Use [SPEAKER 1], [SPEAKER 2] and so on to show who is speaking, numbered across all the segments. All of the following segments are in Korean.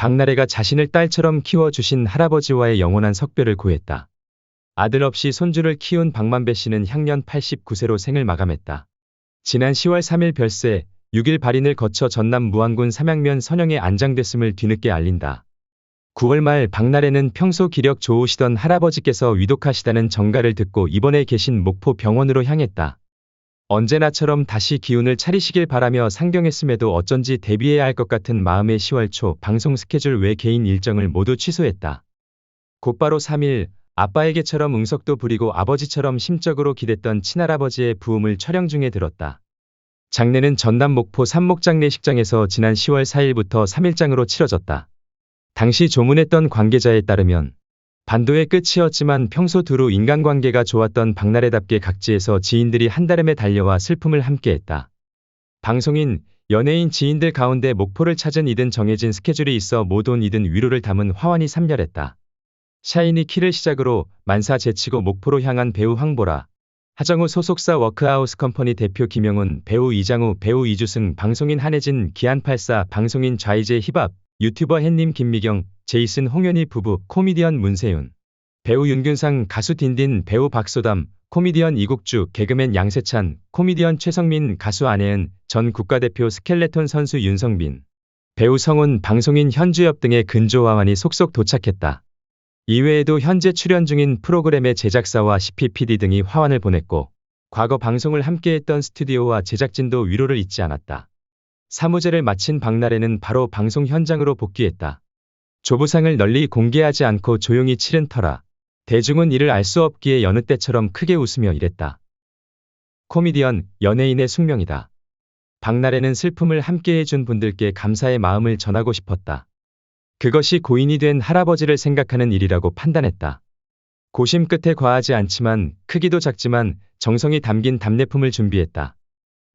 [SPEAKER 1] 박나래가 자신을 딸처럼 키워주신 할아버지와의 영원한 석별을 고했다. 아들 없이 손주를 키운 박만배 씨는 향년 89세로 생을 마감했다. 지난 10월 3일 별세 6일 발인을 거쳐 전남 무안군 삼양면 선영에 안장됐음을 뒤늦게 알린다. 9월 말 박나래는 평소 기력 좋으시던 할아버지께서 위독하시다는 정가를 듣고 입원해 계신 목포 병원으로 향했다. 언제나처럼 다시 기운을 차리시길 바라며 상경했음에도 어쩐지 데뷔해야 할 것 같은 마음의 10월 초 방송 스케줄 외 개인 일정을 모두 취소했다. 곧바로 3일 아빠에게처럼 응석도 부리고 아버지처럼 심적으로 기댔던 친할아버지의 부음을 촬영 중에 들었다. 장례는 전남 목포 삼목장례식장에서 지난 10월 4일부터 3일장으로 치러졌다. 당시 조문했던 관계자에 따르면 반도의 끝이었지만 평소 두루 인간관계가 좋았던 박나래답게 각지에서 지인들이 한달음에 달려와 슬픔을 함께했다. 방송인, 연예인 지인들 가운데 목포를 찾은 이든 정해진 스케줄이 있어 못 온 이든 위로를 담은 화환이 삼렬했다. 샤이니 키를 시작으로 만사 제치고 목포로 향한 배우 황보라, 하정우 소속사 워크아웃 컴퍼니 대표 김영훈, 배우 이장우, 배우 이주승, 방송인 한혜진, 기안84, 방송인 좌이제 힙합, 유튜버 햇님 김미경, 제이슨 홍현희 부부, 코미디언 문세윤, 배우 윤균상, 가수 딘딘, 배우 박소담, 코미디언 이국주, 개그맨 양세찬, 코미디언 최성민, 가수 안혜은, 전 국가대표 스켈레톤 선수 윤성빈, 배우 성훈, 방송인 현주엽 등의 근조화환이 속속 도착했다. 이외에도 현재 출연 중인 프로그램의 제작사와 CPPD 등이 화환을 보냈고, 과거 방송을 함께했던 스튜디오와 제작진도 위로를 잊지 않았다. 사무제를 마친 박나래는 바로 방송 현장으로 복귀했다. 조부상을 널리 공개하지 않고 조용히 치른 터라 대중은 이를 알 수 없기에 여느 때처럼 크게 웃으며 이랬다. 코미디언, 연예인의 숙명이다. 박나래는 슬픔을 함께해준 분들께 감사의 마음을 전하고 싶었다. 그것이 고인이 된 할아버지를 생각하는 일이라고 판단했다. 고심 끝에 과하지 않지만 크기도 작지만 정성이 담긴 답례품을 준비했다.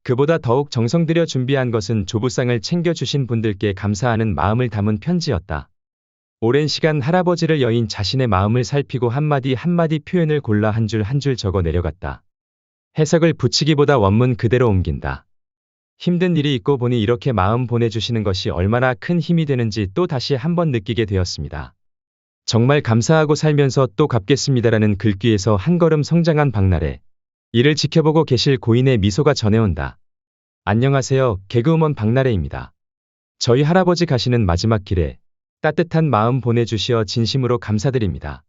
[SPEAKER 1] 그보다 더욱 정성 들여 준비한 것은 조부상을 챙겨주신 분들께 감사하는 마음을 담은 편지였다. 오랜 시간 할아버지를 여인 자신의 마음을 살피고 한마디 한마디 표현을 골라 한줄 한 줄 적어 내려갔다. 해석을 붙이기보다 원문 그대로 옮긴다. 힘든 일이 있고 보니 이렇게 마음 보내주시는 것이 얼마나 큰 힘이 되는지 또 다시 한번 느끼게 되었습니다. 정말 감사하고 살면서 또 갚겠습니다라는 글귀에서 한 걸음 성장한 박나래. 이를 지켜보고 계실 고인의 미소가 전해온다. 안녕하세요. 개그우먼 박나래입니다. 저희 할아버지 가시는 마지막 길에 따뜻한 마음 보내주시어 진심으로 감사드립니다.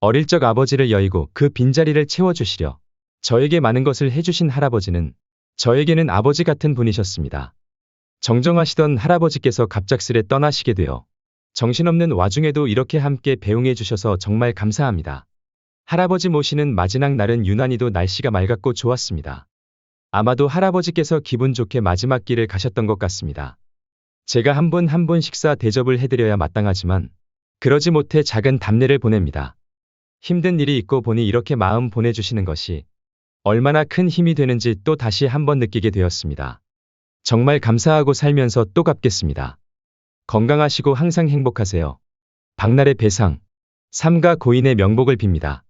[SPEAKER 1] 어릴 적 아버지를 여의고 그 빈자리를 채워주시려 저에게 많은 것을 해주신 할아버지는 저에게는 아버지 같은 분이셨습니다. 정정하시던 할아버지께서 갑작스레 떠나시게 되어 정신없는 와중에도 이렇게 함께 배웅해 주셔서 정말 감사합니다. 할아버지 모시는 마지막 날은 유난히도 날씨가 맑았고 좋았습니다. 아마도 할아버지께서 기분 좋게 마지막 길을 가셨던 것 같습니다. 제가 한 분 한 분 식사 대접을 해드려야 마땅하지만 그러지 못해 작은 답례를 보냅니다. 힘든 일이 있고 보니 이렇게 마음 보내주시는 것이 얼마나 큰 힘이 되는지 또 다시 한번 느끼게 되었습니다. 정말 감사하고 살면서 또 갚겠습니다. 건강하시고 항상 행복하세요. 박날의 배상, 삼가 고인의 명복을 빕니다.